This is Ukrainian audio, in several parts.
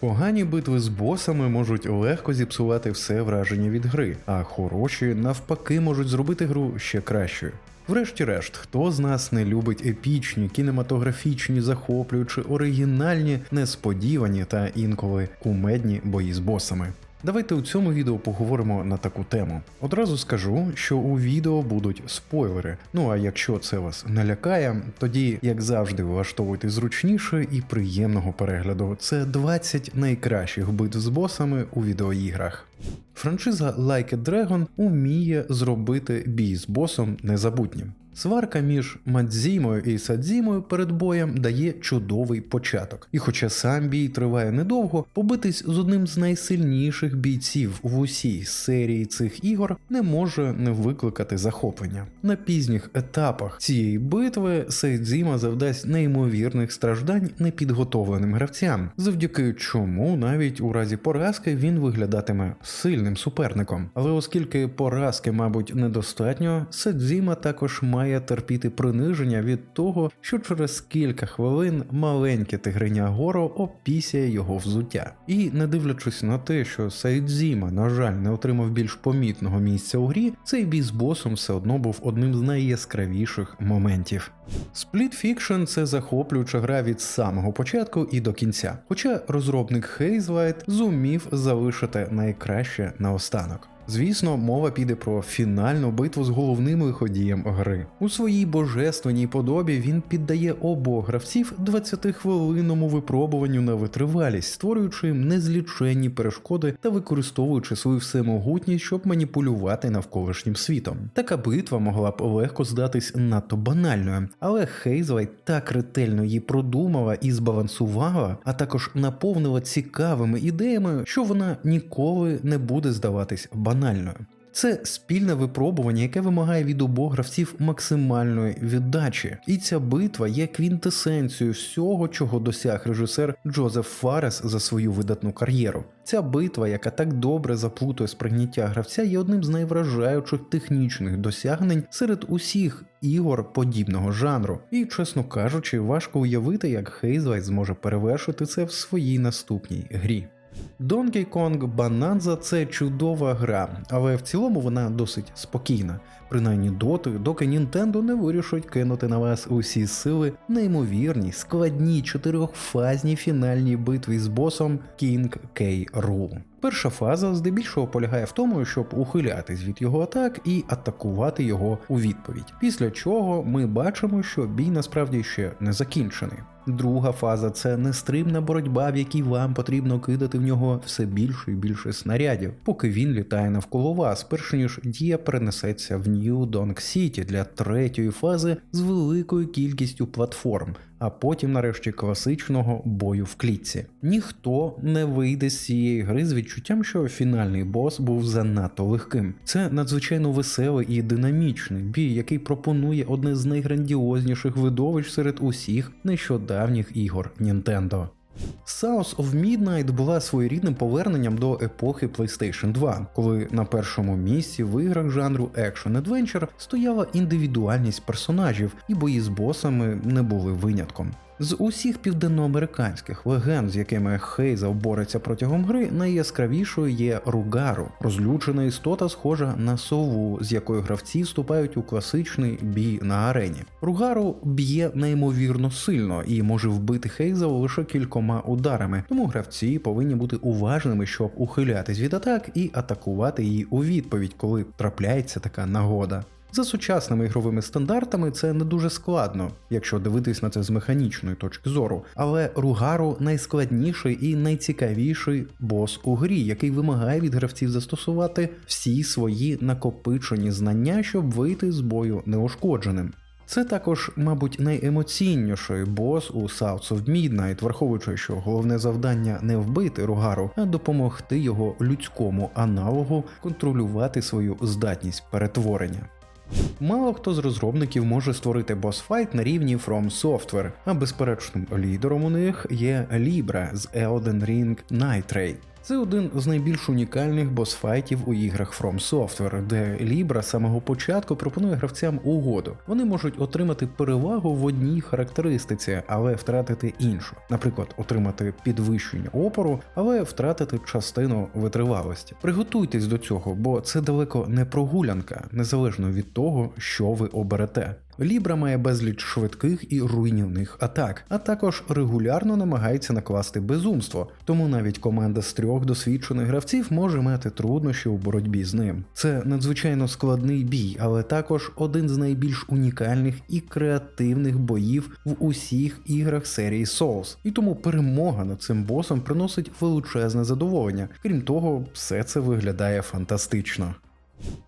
Погані битви з босами можуть легко зіпсувати все враження від гри, а хороші навпаки можуть зробити гру ще кращою. Врешті-решт, хто з нас не любить епічні, кінематографічні, захоплюючі, оригінальні, несподівані та інколи кумедні бої з босами. Давайте у цьому відео поговоримо на таку тему. Одразу скажу, що у відео будуть спойлери. Ну а якщо це вас не лякає, тоді, як завжди, влаштовуйте зручніше і приємного перегляду. Це 20 найкращих битв з босами у відеоіграх. Франшиза Like a Dragon уміє зробити бій з босом незабутнім. Сварка між Мадзімою і Садзімою перед боєм дає чудовий початок. І хоча сам бій триває недовго, побитись з одним з найсильніших бійців в усій серії цих ігор не може не викликати захоплення. На пізніх етапах цієї битви Сайдзіма завдасть неймовірних страждань непідготовленим гравцям, завдяки чому навіть у разі поразки він виглядатиме сильним суперником. Але оскільки поразки, мабуть, недостатньо, Садзіма також має терпіти приниження від того, що через кілька хвилин маленьке тигриня Горо опісяє його взуття. І не дивлячись на те, що Сайдзіма, на жаль, не отримав більш помітного місця у грі, цей бій з босом все одно був одним з найяскравіших моментів. Split Fiction – це захоплююча гра від самого початку і до кінця. Хоча розробник Hazelight зумів залишити найкраще наостанок. Звісно, мова піде про фінальну битву з головним виходієм гри. У своїй божественній подобі він піддає обох гравців 20-хвилинному випробуванню на витривалість, створюючи незліченні перешкоди та використовуючи свою всемогутність, щоб маніпулювати навколишнім світом. Така битва могла б легко здатись надто банальною, але Хейзлайт так ретельно її продумала і збалансувала, а також наповнила цікавими ідеями, що вона ніколи не буде здаватись банальною. Це спільне випробування, яке вимагає від обох гравців максимальної віддачі. І ця битва є квінтесенцією всього, чого досяг режисер Джозеф Фарес за свою видатну кар'єру. Ця битва, яка так добре заплутує сприйняття гравця, є одним з найвражаючих технічних досягнень серед усіх ігор подібного жанру. І, чесно кажучи, важко уявити, як Хейзлайт зможе перевершити це в своїй наступній грі. Donkey Kong Bonanza – це чудова гра, але в цілому вона досить спокійна, принаймні доти, доки Nintendo не вирішить кинути на вас усі сили неймовірні, складні чотирьохфазні фінальні битви з босом King K. Rool. Перша фаза здебільшого полягає в тому, щоб ухилятись від його атак і атакувати його у відповідь. Після чого ми бачимо, що бій насправді ще не закінчений. Друга фаза це нестримна боротьба, в якій вам потрібно кидати в нього все більше і більше снарядів, поки він літає навколо вас, перш ніж дія перенесеться в Нью Донг Сіті для третьої фази з великою кількістю платформ, а потім, нарешті, класичного бою в клітці. Ніхто не вийде з цієї гри з відчуттям, що фінальний бос був занадто легким. Це надзвичайно веселий і динамічний бій, який пропонує одне з найграндіозніших видовищ серед усіх нещодавніх ігор Nintendo. South of Midnight була своєрідним поверненням до епохи PlayStation 2, коли на першому місці в іграх жанру Action Adventure стояла індивідуальність персонажів, і бої з босами не були винятком. З усіх південноамериканських легенд, з якими Хейзел бореться протягом гри, найяскравішою є Ругару, розлючена істота, схожа на сову, з якою гравці вступають у класичний бій на арені. Ругару б'є неймовірно сильно і може вбити Хейзел лише кількома ударами, тому гравці повинні бути уважними, щоб ухилятись від атак і атакувати її у відповідь, коли трапляється така нагода. За сучасними ігровими стандартами це не дуже складно, якщо дивитись на це з механічної точки зору. Але Ругару найскладніший і найцікавіший бос у грі, який вимагає від гравців застосувати всі свої накопичені знання, щоб вийти з бою неушкодженим. Це також, мабуть, найемоційніший бос у South of Midnight, враховуючи, що головне завдання не вбити Ругару, а допомогти його людському аналогу контролювати свою здатність перетворення. Мало хто з розробників може створити босфайт на рівні From Software, а безперечним лідером у них є Libra з Elden Ring Night Raid. Це один з найбільш унікальних босфайтів у іграх From Software, де Libra самого початку пропонує гравцям угоду. Вони можуть отримати перевагу в одній характеристиці, але втратити іншу. Наприклад, отримати підвищення опору, але втратити частину витривалості. Приготуйтесь до цього, бо це далеко не прогулянка, незалежно від того, що ви оберете. Лібра має безліч швидких і руйнівних атак, а також регулярно намагається накласти безумство, тому навіть команда з трьох досвідчених гравців може мати труднощі у боротьбі з ним. Це надзвичайно складний бій, але також один з найбільш унікальних і креативних боїв в усіх іграх серії Souls. І тому перемога над цим босом приносить величезне задоволення. Крім того, все це виглядає фантастично.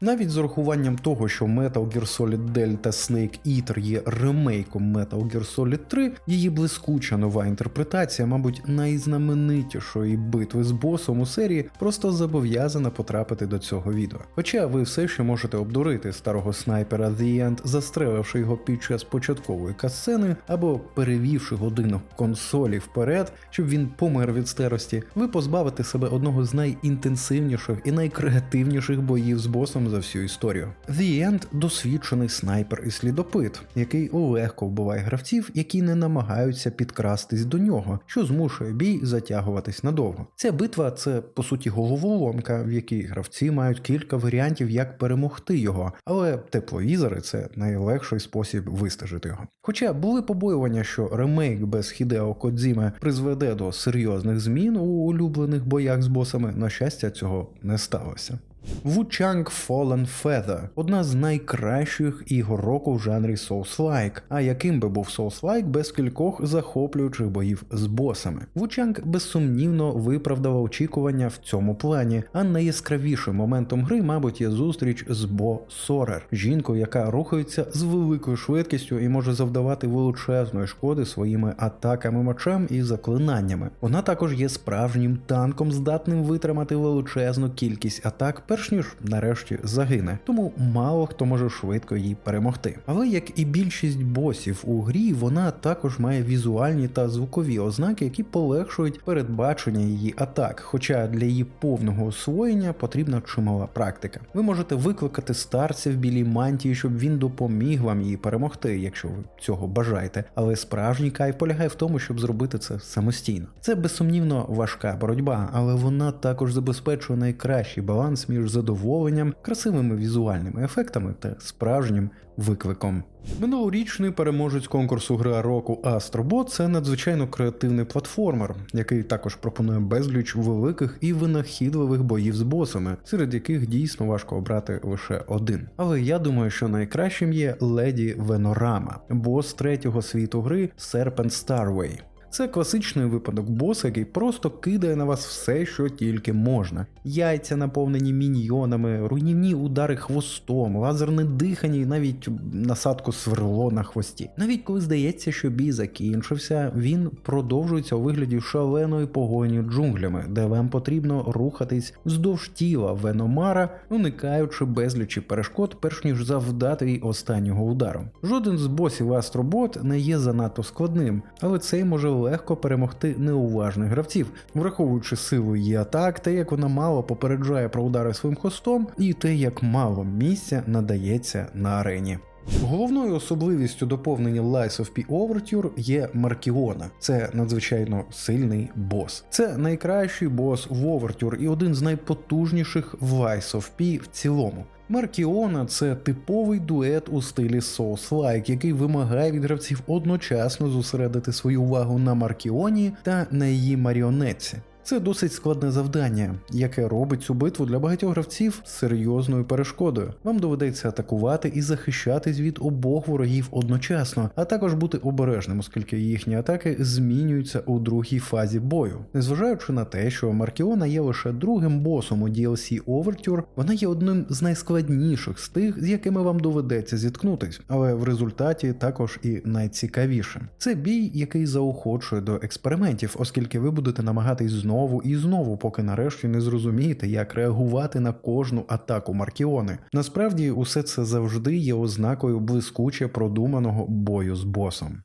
Навіть з урахуванням того, що Metal Gear Solid Delta Snake Eater є ремейком Metal Gear Solid 3, її блискуча нова інтерпретація, мабуть, найзнаменитішої битви з босом у серії, просто зобов'язана потрапити до цього відео. Хоча ви все ще можете обдурити старого снайпера The End, застреливши його під час початкової касцени, або перевівши годинок консолі вперед, щоб він помер від старості, ви позбавите себе одного з найінтенсивніших і найкреативніших боїв з босом за всю історію. The End – досвідчений снайпер і слідопит, який легко вбиває гравців, які не намагаються підкрастись до нього, що змушує бій затягуватись надовго. Ця битва це по суті головоломка, в якій гравці мають кілька варіантів, як перемогти його, але тепловізори це найлегший спосіб вистежити його. Хоча були побоювання, що ремейк без Хідео Кодзіме призведе до серйозних змін у улюблених боях з босами, на щастя, цього не сталося. Wuchang Fallen Feather – одна з найкращих ігор року в жанрі Souls-like. А яким би був Souls-like без кількох захоплюючих боїв з босами? Wuchang безсумнівно виправдала очікування в цьому плані, а найяскравішим моментом гри, мабуть, є зустріч з Бо Сорер, жінкою, яка рухається з великою швидкістю і може завдавати величезної шкоди своїми атаками мечем і заклинаннями. Вона також є справжнім танком, здатним витримати величезну кількість атак перш ніж нарешті загине, тому мало хто може швидко її перемогти. Але як і більшість босів у грі, вона також має візуальні та звукові ознаки, які полегшують передбачення її атак. Хоча для її повного освоєння потрібна чимала практика. Ви можете викликати старця в білій мантії, щоб він допоміг вам її перемогти, якщо ви цього бажаєте. Але справжній кайф полягає в тому, щоб зробити це самостійно. Це безсумнівно важка боротьба, але вона також забезпечує найкращий баланс між задоволенням, красивими візуальними ефектами та справжнім викликом. Минулорічний переможець конкурсу Гра року Астробот це надзвичайно креативний платформер, який також пропонує безліч великих і винахідливих боїв з босами, серед яких дійсно важко обрати лише один. Але я думаю, що найкращим є Леді Венорама, бос третього світу гри Serpent Starway. Це класичний випадок боса, який просто кидає на вас все, що тільки можна. Яйця наповнені міньйонами, руйнівні удари хвостом, лазерне дихання і навіть насадку сверло на хвості. Навіть коли здається, що бій закінчився, він продовжується у вигляді шаленої погоні джунглями, де вам потрібно рухатись вздовж тіла Веномара, уникаючи безлічі перешкод, перш ніж завдати їй останнього удару. Жоден з босів Астробот не є занадто складним, але цей може легко перемогти неуважних гравців, враховуючи силу її атак, те, як вона мало попереджає про удари своїм хостом, і те, як мало місця надається на арені. Головною особливістю доповнення Lies of P Overture є Маркіона. Це надзвичайно сильний бос. Це найкращий бос в Overture і один з найпотужніших в Lies of P в цілому. Маркіона це типовий дует у стилі Souls-like, який вимагає від гравців одночасно зосередити свою увагу на Маркіоні та на її маріонетці. Це досить складне завдання, яке робить цю битву для багатьох гравців серйозною перешкодою. Вам доведеться атакувати і захищатись від обох ворогів одночасно, а також бути обережним, оскільки їхні атаки змінюються у другій фазі бою. Незважаючи на те, що Маркіона є лише другим босом у DLC Overture, вона є одним з найскладніших з тих, з якими вам доведеться зіткнутись, але в результаті також і найцікавішим. Це бій, який заохочує до експериментів, оскільки ви будете намагатись знову знову і знову, поки нарешті не зрозумієте, як реагувати на кожну атаку Маркіони. Насправді, усе це завжди є ознакою блискуче продуманого бою з босом.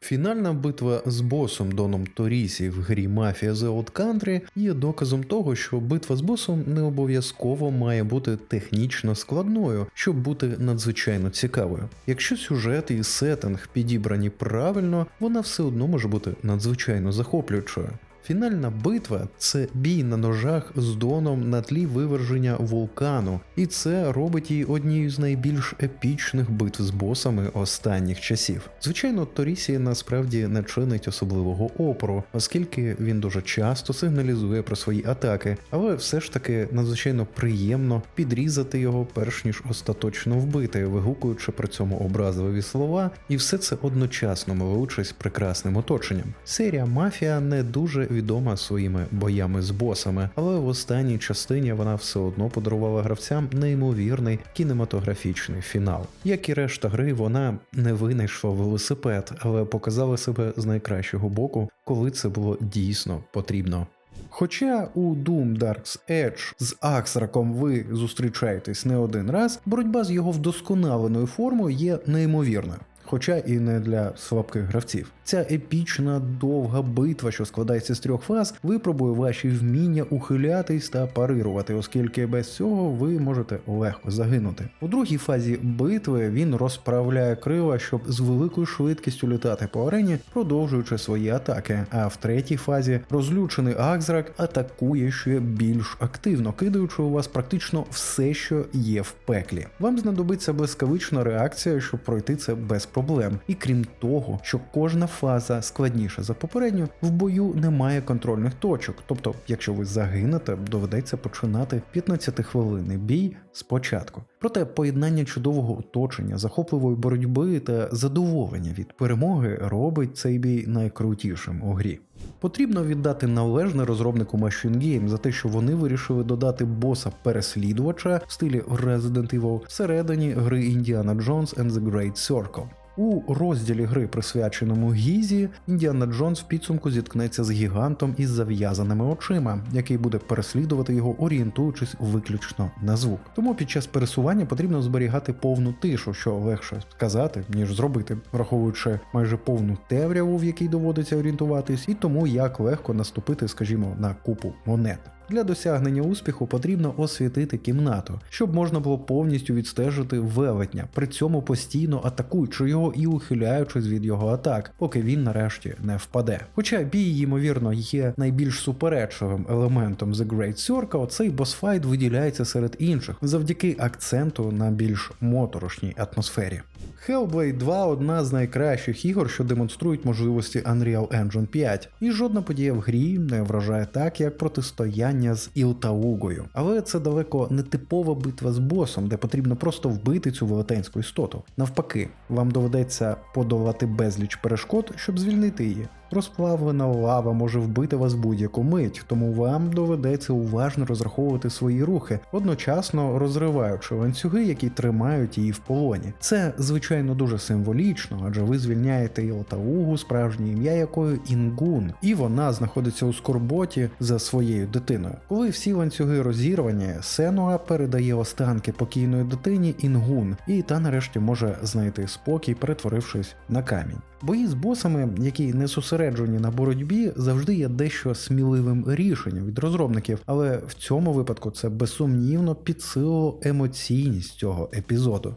Фінальна битва з босом Доном Торісі в грі Mafia The Old Country є доказом того, що битва з босом не обов'язково має бути технічно складною, щоб бути надзвичайно цікавою. Якщо сюжет і сеттинг підібрані правильно, вона все одно може бути надзвичайно захоплюючою. Фінальна битва це бій на ножах з доном на тлі виверження вулкану, і це робить її однією з найбільш епічних битв з босами останніх часів. Звичайно, Торісі насправді не чинить особливого опору, оскільки він дуже часто сигналізує про свої атаки, але все ж таки надзвичайно приємно підрізати його перш ніж остаточно вбити, вигукуючи при цьому образливі слова, і все це одночасно милуючись прекрасним оточенням. Серія Мафія не дуже відома своїми боями з босами, але в останній частині вона все одно подарувала гравцям неймовірний кінематографічний фінал. Як і решта гри, вона не винайшла велосипед, але показала себе з найкращого боку, коли це було дійсно потрібно. Хоча у Doom Dark's Edge з Аксраком ви зустрічаєтесь не один раз, боротьба з його вдосконаленою формою є неймовірною. Хоча і не для слабких гравців. Ця епічна довга битва, що складається з трьох фаз, випробує ваші вміння ухилятись та парирувати, оскільки без цього ви можете легко загинути. У другій фазі битви він розправляє крила, щоб з великою швидкістю літати по арені, продовжуючи свої атаки. А в третій фазі розлючений Акзрак атакує ще більш активно, кидаючи у вас практично все, що є в пеклі. Вам знадобиться блискавична реакція, щоб пройти це без проблем. І крім того, що кожна фаза складніша за попередню, в бою немає контрольних точок. Тобто, якщо ви загинете, доведеться починати 15-хвилинний бій спочатку. Проте поєднання чудового оточення, захопливої боротьби та задоволення від перемоги робить цей бій найкрутішим у грі. Потрібно віддати належне розробнику Machine Game за те, що вони вирішили додати боса переслідувача в стилі Resident Evil всередині гри Indiana Jones and the Great Circle. У розділі гри, присвяченому Гізі, Індіана Джонс в підсумку зіткнеться з гігантом із зав'язаними очима, який буде переслідувати його, орієнтуючись виключно на звук. Тому під час пересування потрібно зберігати повну тишу, що легше сказати, ніж зробити, враховуючи майже повну темряву, в якій доводиться орієнтуватись, і тому як легко наступити, скажімо, на купу монет. Для досягнення успіху потрібно освітити кімнату, щоб можна було повністю відстежити велетня, при цьому постійно атакуючи його і ухиляючись від його атак, поки він нарешті не впаде. Хоча бій, ймовірно, є найбільш суперечливим елементом The Great Circle, цей босфайт виділяється серед інших завдяки акценту на більш моторошній атмосфері. Hellblade 2 одна з найкращих ігор, що демонструють можливості Unreal Engine 5, і жодна подія в грі не вражає так, як протистояння з Ілтаугою. Але це далеко не типова битва з босом, де потрібно просто вбити цю велетенську істоту. Навпаки, вам доведеться подолати безліч перешкод, щоб звільнити її. Розплавлена лава може вбити вас будь-яку мить, тому вам доведеться уважно розраховувати свої рухи, одночасно розриваючи ланцюги, які тримають її в полоні. Це, звичайно, дуже символічно, адже ви звільняєте Ілтаугу, справжнє ім'я якої Інгун, і вона знаходиться у скорботі за своєю дитиною. Коли всі ланцюги розірвані, Сенуа передає останки покійної дитині Інгун, і та нарешті може знайти спокій, перетворившись на камінь. Бої з босами, які не зосереджені на боротьбі, завжди є дещо сміливим рішенням від розробників, але в цьому випадку це безсумнівно підсилило емоційність цього епізоду.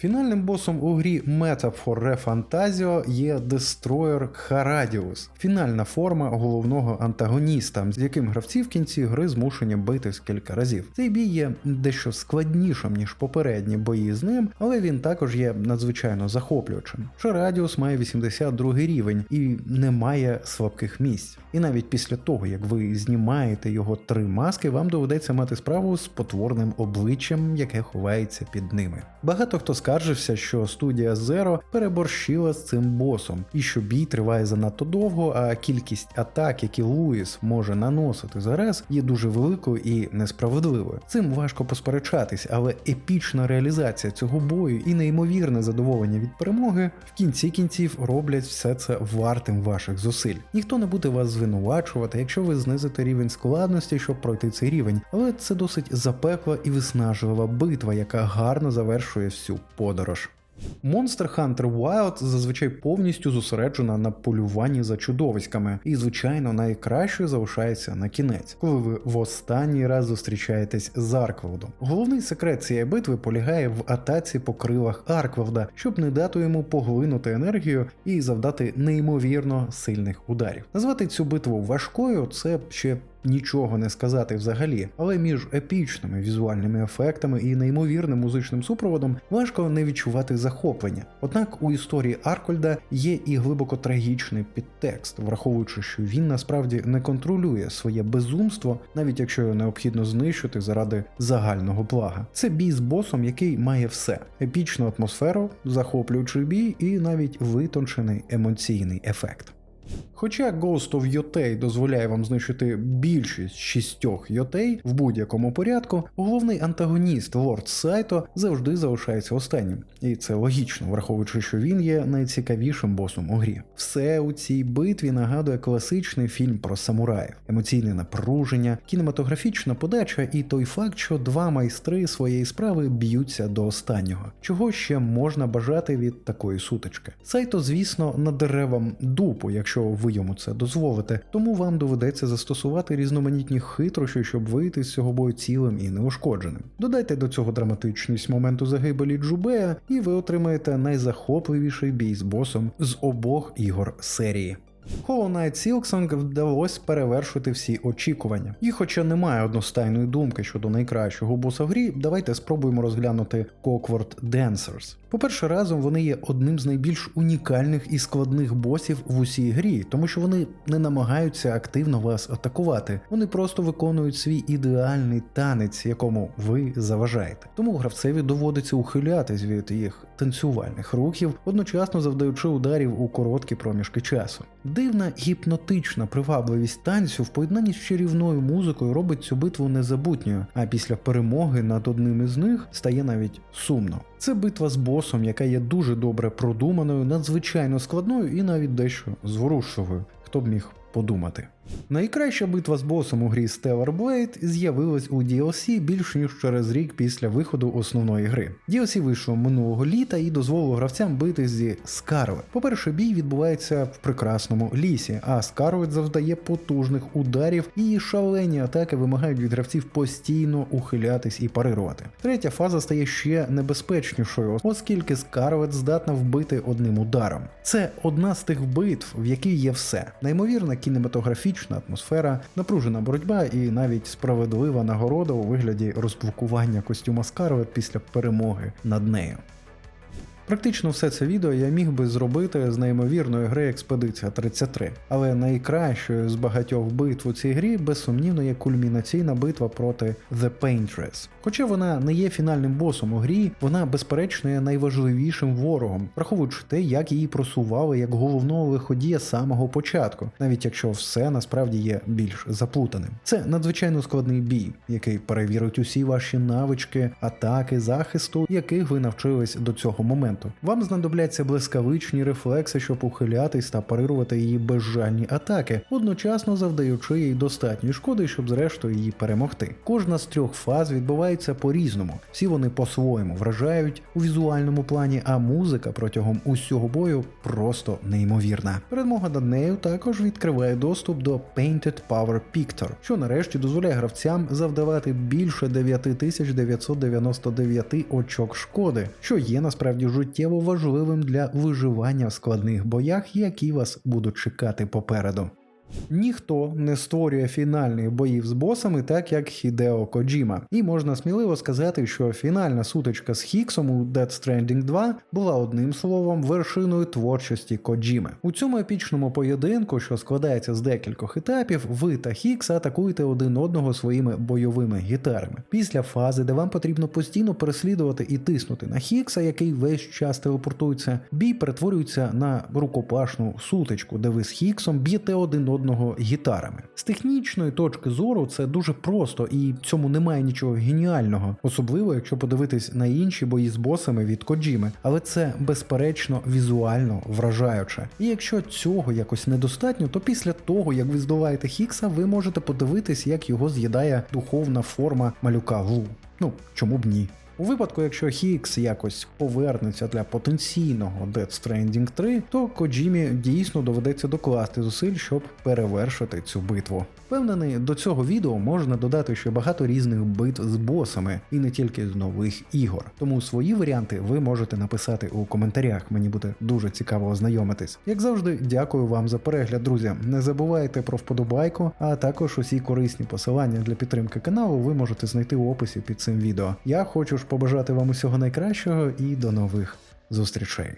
Фінальним босом у грі Meta for Re Fantasio є Destroyer Харадіус, фінальна форма головного антагоніста, з яким гравці в кінці гри змушені битись кілька разів. Цей бій є дещо складнішим, ніж попередні бої з ним, але він також є надзвичайно захоплюючим. Шарадіус має 82 рівень і не має слабких місць. І навіть після того, як ви знімаєте його три маски, вам доведеться мати справу з потворним обличчям, яке ховається під ними. Багато хто скаржився, що студія Zero переборщила з цим босом, і що бій триває занадто довго, а кількість атак, які Луїс може наносити зараз, є дуже великою і несправедливою. Цим важко посперечатись, але епічна реалізація цього бою і неймовірне задоволення від перемоги в кінці кінців роблять все це вартим ваших зусиль. Ніхто не буде вас звинувачувати, якщо ви знизите рівень складності, щоб пройти цей рівень, але це досить запекла і виснажлива битва, яка гарно завершує всю подорож. Monster Hunter Wild зазвичай повністю зосереджена на полюванні за чудовиськами, і, звичайно, найкращою залишається на кінець, коли ви в останній раз зустрічаєтесь з Арквелдом. Головний секрет цієї битви полягає в атаці по крилах Арквелда, щоб не дати йому поглинути енергію і завдати неймовірно сильних ударів. Назвати цю битву важкою це ще нічого не сказати взагалі, але між епічними візуальними ефектами і неймовірним музичним супроводом важко не відчувати захоплення. Однак у історії Аркольда є і глибоко трагічний підтекст, враховуючи, що він насправді не контролює своє безумство, навіть якщо його необхідно знищити заради загального блага. Це бій з босом, який має все: епічну атмосферу, захоплюючий бій і навіть витончений емоційний ефект. Хоча Ghost of Yotei дозволяє вам знищити більшість шістьох йотей в будь-якому порядку, головний антагоніст Лорд Сайто завжди залишається останнім, і це логічно, враховуючи, що він є найцікавішим босом у грі. Все у цій битві нагадує класичний фільм про самураїв, емоційне напруження, кінематографічна подача і той факт, що два майстри своєї справи б'ються до останнього. Чого ще можна бажати від такої сутички? Сайто, звісно, надере вам дупу, якщо ви йому це дозволите, тому вам доведеться застосувати різноманітні хитрощі, щоб вийти з цього бою цілим і неушкодженим. Додайте до цього драматичність моменту загибелі Джубея, і ви отримаєте найзахопливіший бій з босом з обох ігор серії. Hollow Knight Silksong вдалося перевершити всі очікування. І хоча немає одностайної думки щодо найкращого боса в грі, давайте спробуємо розглянути Clockwork Dancers. По-перше, разом вони є одним з найбільш унікальних і складних босів в усій грі, тому що вони не намагаються активно вас атакувати, вони просто виконують свій ідеальний танець, якому ви заважаєте. Тому гравцеві доводиться ухилятись від їх танцювальних рухів, одночасно завдаючи ударів у короткі проміжки часу. Дивна гіпнотична привабливість танцю в поєднанні з чарівною музикою робить цю битву незабутньою, а після перемоги над одним із них стає навіть сумно. Це битва з босом, яка є дуже добре продуманою, надзвичайно складною і навіть дещо зворушливою. Хто б міг подумати. Найкраща битва з босом у грі Stellar Blade з'явилась у DLC більш ніж через рік після виходу основної гри. DLC вийшов минулого літа і дозволив гравцям бити зі Скарлет. По-перше, бій відбувається в прекрасному лісі, а Скарлет завдає потужних ударів, і шалені атаки вимагають від гравців постійно ухилятись і парирувати. Третя фаза стає ще небезпечнішою, оскільки Скарлет здатна вбити одним ударом. Це одна з тих битв, в якій є все: неймовірна кінематографічна атмосфера, напружена боротьба і навіть справедлива нагорода у вигляді розблокування костюма Скарлет після перемоги над нею. Практично все це відео я міг би зробити з неймовірної гри Експедиція 33, але найкращою з багатьох битв у цій грі безсумнівно є кульмінаційна битва проти The Paintress. Хоча вона не є фінальним босом у грі, вона безперечно є найважливішим ворогом, враховуючи те, як її просували як головного виходія з самого початку, навіть якщо все насправді є більш заплутаним. Це надзвичайно складний бій, який перевірить усі ваші навички, атаки, захисту, яких ви навчились до цього моменту. Вам знадобляться блискавичні рефлекси, щоб ухилятись та парирувати її безжальні атаки, одночасно завдаючи їй достатньої шкоди, щоб зрештою її перемогти. Кожна з трьох фаз відбувається по-різному. Всі вони по-своєму вражають у візуальному плані, а музика протягом усього бою просто неймовірна. Перемога над нею також відкриває доступ до Painted Power Pictor, що нарешті дозволяє гравцям завдавати більше 9999 очок шкоди, що є насправді життєво важливим для виживання в складних боях, які вас будуть чекати попереду. Ніхто не створює фінальних боїв з босами так, як Хідео Коджіма, і можна сміливо сказати, що фінальна сутичка з Хіксом у Dead Stranding 2 була одним словом вершиною творчості Коджіми. У цьому епічному поєдинку, що складається з декількох етапів, ви та Хікс атакуєте один одного своїми бойовими гітарами. Після фази, де вам потрібно постійно переслідувати і тиснути на Хікса, який весь час телепортується, бій перетворюється на рукопашну сутичку, де ви з Хіксом б'єте один одного гітарами. З технічної точки зору це дуже просто і цьому немає нічого геніального, особливо якщо подивитись на інші бої з босами від Коджіми, але це безперечно візуально вражаюче. І якщо цього якось недостатньо, то після того як ви здолаєте Хікса, ви можете подивитись, як його з'їдає духовна форма малюка Лу. Ну чому б ні? У випадку, якщо Хікс якось повернеться для потенційного Death Stranding 3, то Коджімі дійсно доведеться докласти зусиль, щоб перевершити цю битву. Впевнений, до цього відео можна додати ще багато різних битв з босами, і не тільки з нових ігор. Тому свої варіанти ви можете написати у коментарях. Мені буде дуже цікаво ознайомитись. Як завжди, дякую вам за перегляд, друзі. Не забувайте про вподобайку, а також усі корисні посилання для підтримки каналу ви можете знайти у описі під цим відео. Я хочу ж побажати вам усього найкращого і до нових зустрічей.